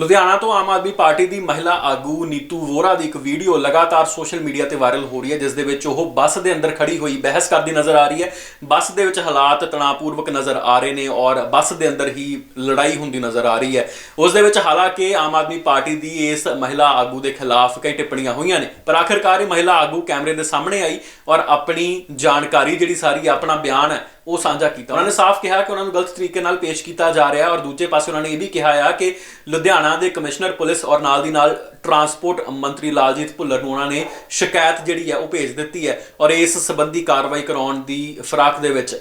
ਲੁਧਿਆਣਾ ਤੋਂ ਆਮ ਆਦਮੀ ਪਾਰਟੀ ਦੀ ਮਹਿਲਾ ਆਗੂ ਨੀਤੂ ਵੋਰਾ ਦੀ ਇੱਕ ਵੀਡੀਓ ਲਗਾਤਾਰ ਸੋਸ਼ਲ ਮੀਡੀਆ ਤੇ ਵਾਇਰਲ ਹੋ ਰਹੀ ਹੈ, ਜਿਸ ਦੇ ਵਿੱਚ ਉਹ ਬੱਸ ਦੇ ਅੰਦਰ ਖੜੀ ਹੋਈ ਬਹਿਸ ਕਰਦੀ ਨਜ਼ਰ ਆ ਰਹੀ ਹੈ। ਬੱਸ ਦੇ ਵਿੱਚ ਹਾਲਾਤ ਤਣਾਅਪੂਰਵਕ ਨਜ਼ਰ ਆ ਰਹੇ ਨੇ ਔਰ ਬੱਸ ਦੇ ਅੰਦਰ ਹੀ ਲੜਾਈ ਹੁੰਦੀ ਨਜ਼ਰ ਆ ਰਹੀ ਹੈ। ਉਸ ਦੇ ਵਿੱਚ ਹਾਲਾਂਕਿ ਆਮ ਆਦਮੀ ਪਾਰਟੀ ਦੀ ਇਸ ਮਹਿਲਾ ਆਗੂ ਦੇ ਖਿਲਾਫ ਕਈ ਟਿੱਪਣੀਆਂ ਹੋਈਆਂ ਨੇ, ਪਰ ਆਖਿਰਕਾਰ ਇਹ ਮਹਿਲਾ ਆਗੂ ਕੈਮਰੇ ਦੇ ਸਾਹਮਣੇ ਆਈ ਔਰ ਆਪਣੀ ਜਾਣਕਾਰੀ ਜਿਹੜੀ ਸਾਰੀ ਆਪਣਾ ਬਿਆਨ ਹੈ ਉਹ ਸਾਂਝਾ ਕੀਤਾ। ਉਹਨਾਂ ਨੇ ਸਾਫ਼ ਕਿਹਾ ਕਿ ਉਹਨਾਂ ਨੂੰ ਗਲਤ ਤਰੀਕੇ ਨਾਲ ਪੇਸ਼ ਕੀਤਾ ਜਾ ਰਿਹਾ ਔਰ ਦੂਜੇ ਪਾਸੇ ਉਹਨਾਂ ਨੇ ਇਹ ਵੀ ਕਿਹਾ ਆ ਕਿ ਲੁਧਿਆਣਾ ਦੇ ਕਮਿਸ਼ਨਰ ਪੁਲਿਸ ਔਰ ਨਾਲ ਦੀ ਨਾਲ ਟਰਾਂਸਪੋਰਟ ਮੰਤਰੀ ਲਾਲਜੀਤ ਭੁੱਲਰ ਨੂੰ ਉਹਨਾਂ ਨੇ ਸ਼ਿਕਾਇਤ ਜਿਹੜੀ ਹੈ ਉਹ ਭੇਜ ਦਿੱਤੀ ਹੈ ਔਰ ਇਸ ਸੰਬੰਧੀ ਕਾਰਵਾਈ ਕਰਾਉਣ ਦੀ ਫਰਾਕ ਦੇ ਵਿੱਚ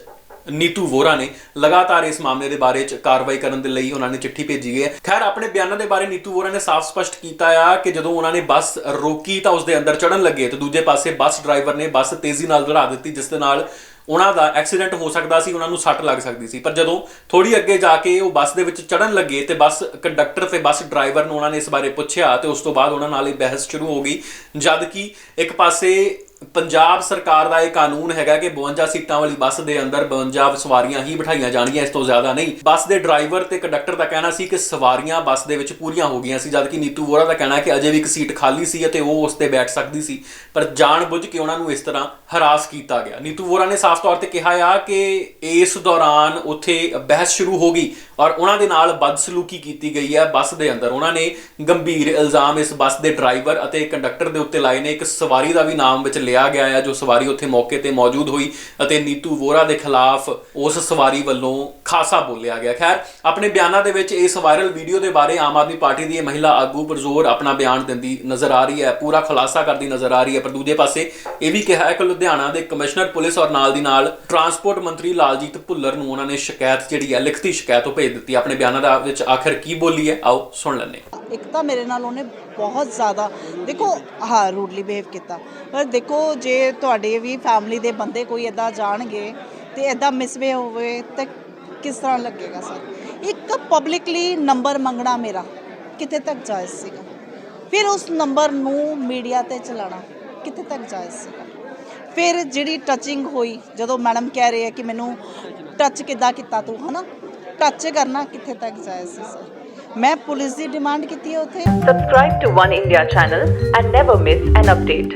ਨੀਤੂ ਵੋਰਾ ਨੇ ਲਗਾਤਾਰ ਇਸ ਮਾਮਲੇ ਦੇ ਬਾਰੇ ਚ ਕਾਰਵਾਈ ਕਰਨ ਦੇ ਲਈ ਉਹਨਾਂ ਨੇ ਚਿੱਠੀ ਭੇਜੀ ਹੈ। ਖੈਰ, ਆਪਣੇ ਬਿਆਨਾਂ ਦੇ ਬਾਰੇ ਨੀਤੂ ਵੋਰਾ ਨੇ ਸਾਫ਼ ਸਪਸ਼ਟ ਕੀਤਾ ਆ ਕਿ ਜਦੋਂ ਉਹਨਾਂ ਨੇ ਬੱਸ ਰੋਕੀ ਤਾਂ ਉਸ ਦੇ ਅੰਦਰ ਚੜਨ ਲੱਗੇ ਤੇ ਦੂਜੇ ਪਾਸੇ ਬੱਸ ਡਰਾਈਵਰ ਨੇ ਬੱਸ ਤੇਜ਼ੀ ਨਾਲ ਦੌੜਾ ਦਿੱਤੀ, ਜਿਸ ਦੇ ਨਾਲ ਉਹਨਾਂ ਦਾ ਐਕਸੀਡੈਂਟ ਹੋ ਸਕਦਾ ਸੀ, ਉਹਨਾਂ ਨੂੰ ਸੱਟ ਲੱਗ ਸਕਦੀ ਸੀ। ਪਰ ਜਦੋਂ ਥੋੜੀ ਅੱਗੇ ਜਾ ਕੇ ਉਹ ਬੱਸ ਦੇ ਵਿੱਚ ਚੜਨ ਲੱਗੇ ਤੇ ਬੱਸ ਕੰਡਕਟਰ ਤੇ ਬੱਸ ਡਰਾਈਵਰ ਨੂੰ ਉਹਨਾਂ ਨੇ ਇਸ ਬਾਰੇ ਪੁੱਛਿਆ ਤੇ ਉਸ ਤੋਂ ਬਾਅਦ ਉਹਨਾਂ ਨਾਲ ਇਹ ਬਹਿਸ ਸ਼ੁਰੂ ਹੋ ਗਈ। ਜਦ ਕਿ ਇੱਕ ਪਾਸੇ ਪੰਜਾਬ ਸਰਕਾਰ ਦਾ ਇਹ ਕਾਨੂੰਨ ਹੈਗਾ ਕਿ 52 ਸੀਟਾਂ ਵਾਲੀ ਬੱਸ ਦੇ ਅੰਦਰ 52 ਸਵਾਰੀਆਂ ਹੀ ਬਿਠਾਈਆਂ ਜਾਣਗੀਆਂ, ਇਸ ਤੋਂ ਜ਼ਿਆਦਾ ਨਹੀਂ। ਬੱਸ ਦੇ ਡਰਾਈਵਰ ਤੇ ਕੰਡਕਟਰ ਦਾ ਕਹਿਣਾ ਸੀ ਕਿ ਸਵਾਰੀਆਂ ਬੱਸ ਦੇ ਵਿੱਚ ਪੂਰੀਆਂ ਹੋ ਗਈਆਂ ਸੀ ਜਦਕਿ ਨੀਤੂ ਵੋਰਾ ਦਾ ਕਹਿਣਾ ਕਿ ਅਜੇ ਵੀ ਇੱਕ ਸੀਟ ਖਾਲੀ ਸੀ ਅਤੇ ਉਹ ਉਸ ਤੇ ਬੈਠ ਸਕਦੀ ਸੀ। ਪਰ ਜਾਣਬੁੱਝ ਕੇ ਉਹਨਾਂ ਨੂੰ ਇਸ ਤਰ੍ਹਾਂ ਹਰਾਸ ਕੀਤਾ ਗਿਆ। ਨੀਤੂ ਵੋਰਾ ਨੇ ਸਾਫ਼ ਤੌਰ ਤੇ ਕਿਹਾ ਆ ਕਿ ਇਸ ਦੌਰਾਨ ਉੱਥੇ ਬਹਿਸ ਸ਼ੁਰੂ ਹੋ ਗਈ ਔਰ ਉਹਨਾਂ ਦੇ ਨਾਲ ਬਦਸਲੂਕੀ ਕੀਤੀ ਗਈ ਹੈ ਬੱਸ ਦੇ ਅੰਦਰ। ਉਹਨਾਂ ਨੇ ਗੰਭੀਰ ਇਲਜ਼ਾਮ ਇਸ ਬੱਸ ਦੇ ਡਰਾਈਵਰ ਅਤੇ ਕੰਡਕਟਰ ਦੇ ਉੱਤੇ ਲਾਏ ਨੇ। ਇੱਕ ਸਵਾਰੀ ਦਾ ਵੀ ਨਾਮ ਵਿੱਚ ਲਿਆ ਗਿਆ ਹੈ ਜੋ ਸਵਾਰੀ ਉੱਥੇ ਮੌਕੇ ਤੇ ਮੌਜੂਦ ਹੋਈ ਅਤੇ ਨੀਤੂ ਵੋਰਾ ਦੇ ਖਿਲਾਫ ਉਸ ਸਵਾਰੀ ਵੱਲੋਂ ਖਾਸਾ ਬੋਲਿਆ ਗਿਆ। ਖੈਰ, ਆਪਣੇ ਬਿਆਨਾਂ ਦੇ ਵਿੱਚ ਇਸ ਵਾਇਰਲ ਵੀਡੀਓ ਦੇ ਬਾਰੇ ਆਮ ਆਦਮੀ ਪਾਰਟੀ ਦੀ ਇਹ ਮਹਿਲਾ ਆਗੂ ਪਰਜ਼ੋਰ ਆਪਣਾ ਬਿਆਨ ਦਿੰਦੀ ਨਜ਼ਰ ਆ ਰਹੀ ਹੈ, ਪੂਰਾ ਖੁਲਾਸਾ ਕਰਦੀ ਨਜ਼ਰ ਆ ਰਹੀ ਹੈ। ਪਰ ਦੂਜੇ ਪਾਸੇ ਇਹ ਵੀ ਕਿਹਾ ਹੈ ਕਿ ਲੁਧਿਆਣਾ ਦੇ ਕਮਿਸ਼ਨਰ ਪੁਲਿਸ ਔਰ ਨਾਲ ਦੀ ਨਾਲ ਟਰਾਂਸਪੋਰਟ ਮੰਤਰੀ ਲਾਲਜੀਤ ਭੁੱਲਰ ਨੂੰ ਉਹਨਾਂ ਨੇ ਸ਼ਿਕਾਇਤ ਜਿਹੜੀ ਹੈ, ਲਿਖਤੀ ਸ਼ਿਕਾਇਤ ਉਹ ਭੇਜ ਦਿੱਤੀ ਆਪਣੇ ਬਿਆਨਾਂ ਦਾ ਵਿੱਚ ਆਖਰ ਕੀ ਬੋਲੀ ਹੈ? ਆਓ ਸੁਣ ਲੈਂਦੇ ਇੱਕ ਤਾਂ ਮੇਰੇ ਨਾਲ ਉਹਨੇ ਬਹੁਤ ਜ਼ਿਆਦਾ, ਦੇਖੋ, ਹਾਂ, ਰੂਡਲੀ ਬਿਹੇਵ ਕੀਤਾ। ਪਰ ਦੇਖੋ, ਜੇ ਤੁਹਾਡੇ ਵੀ ਫੈਮਿਲੀ ਦੇ ਬੰਦੇ ਕੋਈ ਇਦਾਂ ਜਾਣਗੇ ਤੇ ਇਦਾਂ ਮਿਸਬਿਹੇਵ ਹੋਵੇ ਤਾਂ ਕਿਸ ਤਰ੍ਹਾਂ ਲੱਗੇਗਾ ਸਰ? ਇੱਕ ਪਬਲਿਕਲੀ ਨੰਬਰ ਮੰਗਣਾ ਮੇਰਾ, ਕਿੱਥੇ ਤੱਕ ਜਾਇਜ਼ ਸੀਗਾ? ਫਿਰ ਉਸ ਨੰਬਰ ਨੂੰ ਮੀਡੀਆ ਤੇ ਚਲਾਣਾ ਕਿੱਥੇ ਤੱਕ ਜਾਇਜ਼ ਸੀਗਾ? ਫਿਰ ਜਿਹੜੀ ਟੱਚਿੰਗ ਹੋਈ, ਜਦੋਂ ਮੈਡਮ ਕਹਿ ਰਹੇ ਹੈ ਕਿ ਮੈਨੂੰ ਟੱਚ ਕਿੱਦਾਂ ਕੀਤਾ ਤੂੰ, ਹਨਾ? ਟੱਚ ਕਰਨਾ ਕਿੱਥੇ ਤੱਕ ਜਾਇਜ਼ ਸੀ, ਸਰ? ਮੈਂ ਪੁਲਿਸ ਦੀ ਡਿਮਾਂਡ ਕੀਤੀ ਹੈ ਉੱਥੇ subscribe to one India channel and never miss an update